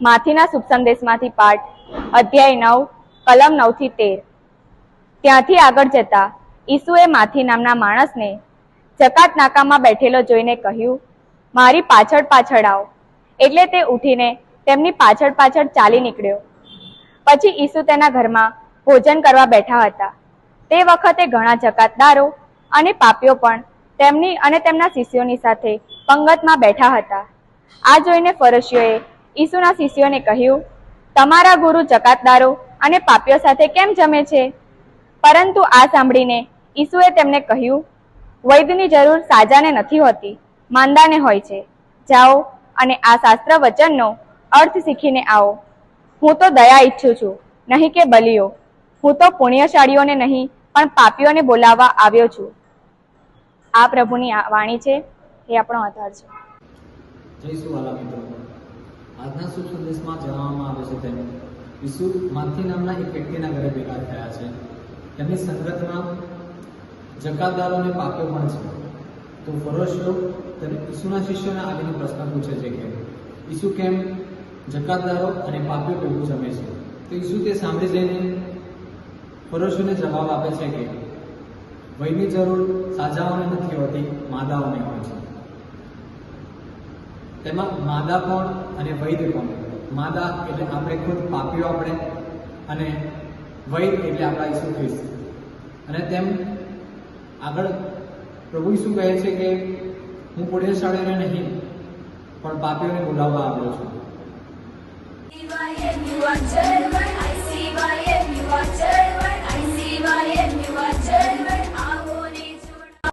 માથીના શુભ સંદેશમાંથી પાઠ, અધ્યાય નવ, કલમ નવથી તેર. ત્યાંથી આગળ જતા ઈસુએ માથી નામના માણસને જકાત નાકામાં બેઠેલો જોઈને કહ્યું, મારી પાછળ પાછળ આવો. એટલે તે ઉઠીને તેમની પાછળ પાછળ ચાલી નીકળ્યો. પછી ઈસુ તેના ઘરમાં ભોજન કરવા બેઠા હતા. તે વખતે ઘણા જકાતદારો અને પાપીઓ પણ તેમની અને તેમના શિષ્યોની સાથે પંગતમાં બેઠા હતા. આ જોઈને ફરશીઓએ ઈસુના શિષ્યોને કહ્યું, તમારા ગુરુ ચકાતદારો અને પાપીઓ સાથે કેમ જમે છે? પરંતુ આ સાંભળીને ઈસુએ તેમને કહ્યું વૈદ્યની જરૂર સાજાને નથી હોતી, માંદાને હોય છે. જાઓ અને આ શાસ્ત્ર વચનનો અર્થ શીખીને આવો. હું તો દયા ઈચ્છું છું, નહીં કે બલિયો હું તો પુણ્યશાળીઓને નહીં, પણ પાપીઓને બોલાવવા આવ્યો છું. આ પ્રભુની વાણી છે, એ આપણો આધાર છે. જય મિત્રો આજના શુભ સંદેશમાં જણાવવામાં આવે છે તેમ. ઈસુ માથી નામના એક વ્યક્તિના ઘરે ભેગા થયા છે. તેમની સંગતમાં જકાતદારો અને પાપીઓ પણ છે. તો ફરોશીઓ તેને ઈસુના શિષ્યોને આવીને પ્રશ્ન પૂછે છે કે, ઈસુ કેમ જકાતદારો અને પાપીઓ ભેગું જમે છે? તો ઈસુ તે સાંભળી જઈને ફરોશીઓને જવાબ આપે છે કે, વયની જરૂર સાજાઓને નથી હોતી, માદાઓને હોય છે. તેમાં માદા કોણ અને વૈદ્ય કોણ? માદા એટલે આપણે ખુદ પાપીઓ આપણે અને વૈદ એટલે આપણા ઈસુ ખ્રિસ્ત. અને તેમ આગળ પ્રભુ ઈસુ કહે છે કે હું પુણ્યશાળીઓને નહીં, પણ પાપીઓને બોલાવવા આવ્યો છું. I see why